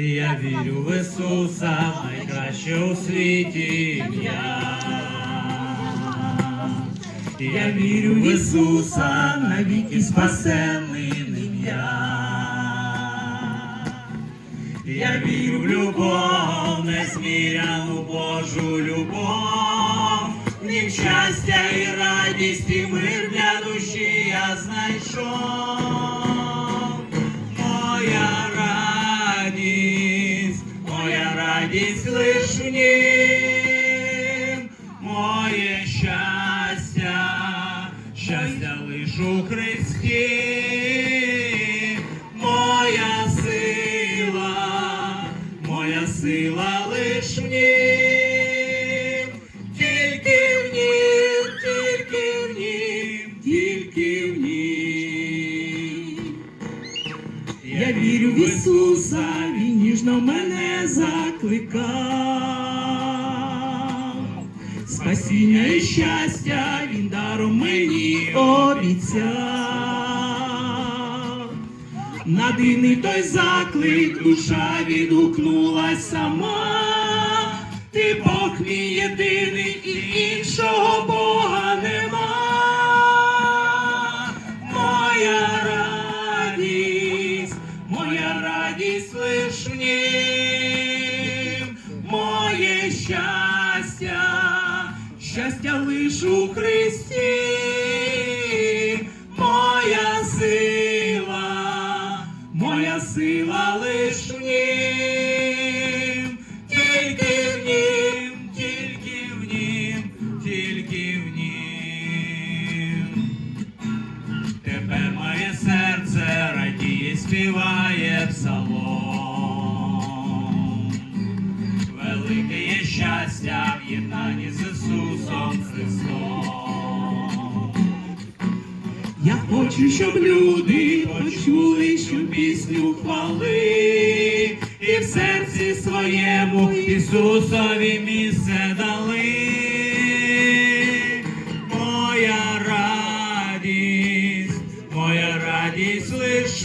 Я вірю в Ісуса, найкраще у світі ім'я. Я вірю в Ісуса, навіки спасенним ім'я. Я вірю в любов, незміряну Божу любов, нім щастя і радість, і мир для душі я знайшов. В нім, моє щастя, щастя лиш у Христі, моя сила, моя сила лиш в нім, Ісуса, Він ніжно мене закликав. Спасіння і щастя Він даром мені обіцяв. На дивний той заклик душа відгукнулась сама. Ти Бог мій єдиний і іншого у Христі, моя сила, моя сила лиш в нім, тільки в нім, тільки в нім, тільки в нім. Тепер моє серце радіє, співає псалом. Єднанні з Ісусом Христом. Я хочу, щоб люди почули, що пісню хвали, і в серці своєму Ісусові місце дали. Моя радість, моя радість лиш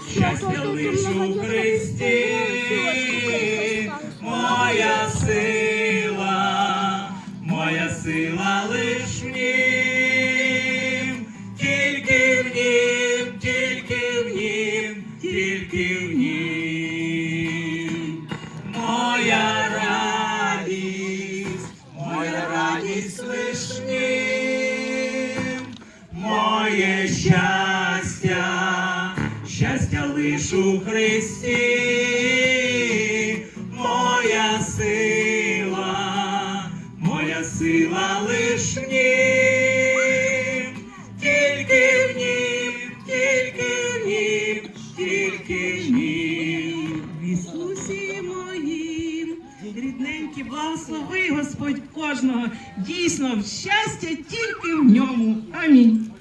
щастя лиш у Христі, моя сила, моя сила лиш в нім, тільки в нім, тільки в нім, тільки в нім. Моя радість, моя радість лиш нім, моє щастя, лиш у Христі, моя сила, моя сила лиш в нім, тільки в нім, тільки в нім, тільки в нім. В Ісусі моїм, рідненькі, благослови Господь кожного. Дійсно, щастя тільки в ньому. Амінь.